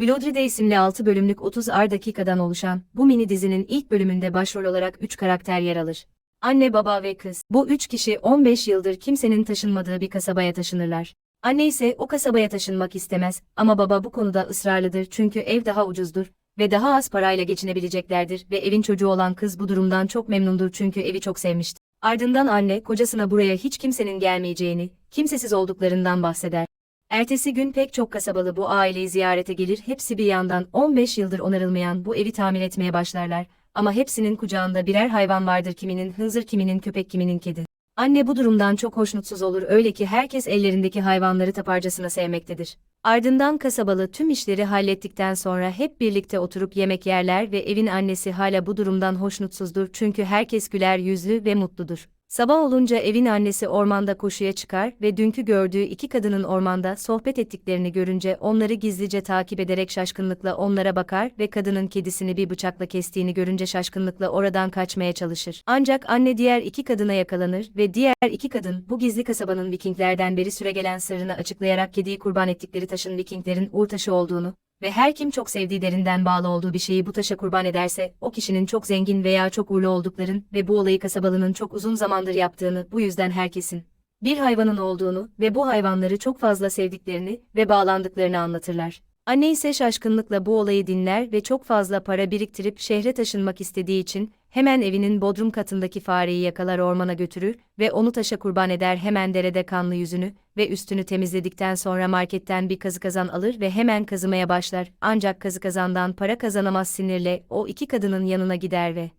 Bloodride isimli 6 bölümlük 30 ar dakikadan oluşan bu mini dizinin ilk bölümünde başrol olarak 3 karakter yer alır. Anne, baba ve kız. Bu üç kişi 15 yıldır kimsenin taşınmadığı bir kasabaya taşınırlar. Anne ise o kasabaya taşınmak istemez ama baba bu konuda ısrarlıdır çünkü ev daha ucuzdur ve daha az parayla geçinebileceklerdir ve evin çocuğu olan kız bu durumdan çok memnundur çünkü evi çok sevmiştir. Ardından anne kocasına buraya hiç kimsenin gelmeyeceğini, kimsesiz olduklarından bahseder. Ertesi gün pek çok kasabalı bu aileyi ziyarete gelir, hepsi bir yandan 15 yıldır onarılmayan bu evi tamir etmeye başlarlar. Ama hepsinin kucağında birer hayvan vardır kiminin hınzır kiminin köpek kiminin kedi. Anne bu durumdan çok hoşnutsuz olur öyle ki herkes ellerindeki hayvanları taparcasına sevmektedir. Ardından kasabalı tüm işleri hallettikten sonra hep birlikte oturup yemek yerler ve evin annesi hala bu durumdan hoşnutsuzdur çünkü herkes güler yüzlü ve mutludur. Sabah olunca evin annesi ormanda koşuya çıkar ve dünkü gördüğü iki kadının ormanda sohbet ettiklerini görünce onları gizlice takip ederek şaşkınlıkla onlara bakar ve kadının kedisini bir bıçakla kestiğini görünce şaşkınlıkla oradan kaçmaya çalışır. Ancak anne diğer iki kadına yakalanır ve diğer iki kadın bu gizli kasabanın Vikinglerden beri süregelen sırrını açıklayarak kediyi kurban ettikleri taşın Vikinglerin uğur taşı olduğunu ve her kim çok sevdiği derinden bağlı olduğu bir şeyi bu taşa kurban ederse, o kişinin çok zengin veya çok uğurlu oldukların ve bu olayı kasabalının çok uzun zamandır yaptığını, bu yüzden herkesin bir hayvanın olduğunu ve bu hayvanları çok fazla sevdiklerini ve bağlandıklarını anlatırlar. Anne ise şaşkınlıkla bu olayı dinler ve çok fazla para biriktirip şehre taşınmak istediği için hemen evinin bodrum katındaki fareyi yakalar ormana götürür ve onu taşa kurban eder hemen derede kanlı yüzünü ve üstünü temizledikten sonra marketten bir kazı kazan alır ve hemen kazımaya başlar. Ancak kazı kazandan para kazanamaz sinirle o iki kadının yanına gider ve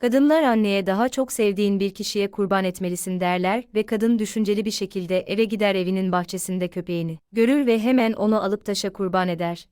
Kadınlar anneye daha çok sevdiğin bir kişiye kurban etmelisin derler ve kadın düşünceli bir şekilde eve gider evinin bahçesinde köpeğini görür ve hemen onu alıp taşa kurban eder.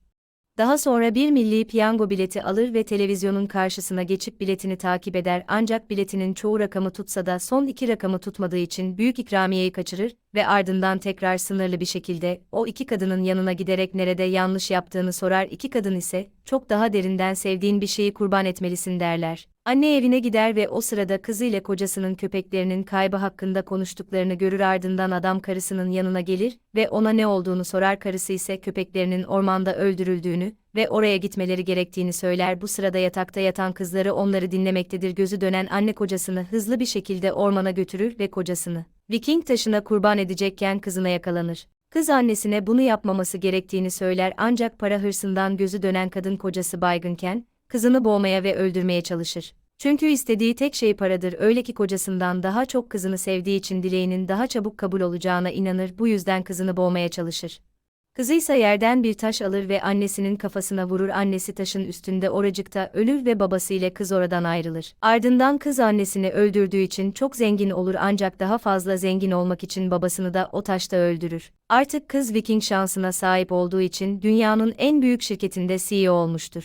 Daha sonra bir milli piyango bileti alır ve televizyonun karşısına geçip biletini takip eder ancak biletinin çoğu rakamı tutsa da son iki rakamı tutmadığı için büyük ikramiyeyi kaçırır ve ardından tekrar sınırlı bir şekilde o iki kadının yanına giderek nerede yanlış yaptığını sorar iki kadın ise çok daha derinden sevdiğin bir şeyi kurban etmelisin derler. Anne evine gider ve o sırada kızıyla kocasının köpeklerinin kaybı hakkında konuştuklarını görür ardından adam karısının yanına gelir ve ona ne olduğunu sorar. Karısı ise köpeklerinin ormanda öldürüldüğünü ve oraya gitmeleri gerektiğini söyler. Bu sırada yatakta yatan kızları onları dinlemektedir. Gözü dönen anne kocasını hızlı bir şekilde ormana götürür ve kocasını Viking taşına kurban edecekken kızına yakalanır. Kız annesine bunu yapmaması gerektiğini söyler. Ancak para hırsından gözü dönen kadın kocası baygınken, kızını boğmaya ve öldürmeye çalışır. Çünkü istediği tek şey paradır öyle ki kocasından daha çok kızını sevdiği için dileğinin daha çabuk kabul olacağına inanır bu yüzden kızını boğmaya çalışır. Kızı ise yerden bir taş alır ve annesinin kafasına vurur annesi taşın üstünde oracıkta ölür ve babası ile kız oradan ayrılır. Ardından kız annesini öldürdüğü için çok zengin olur ancak daha fazla zengin olmak için babasını da o taşta öldürür. Artık kız Viking şansına sahip olduğu için dünyanın en büyük şirketinde CEO olmuştur.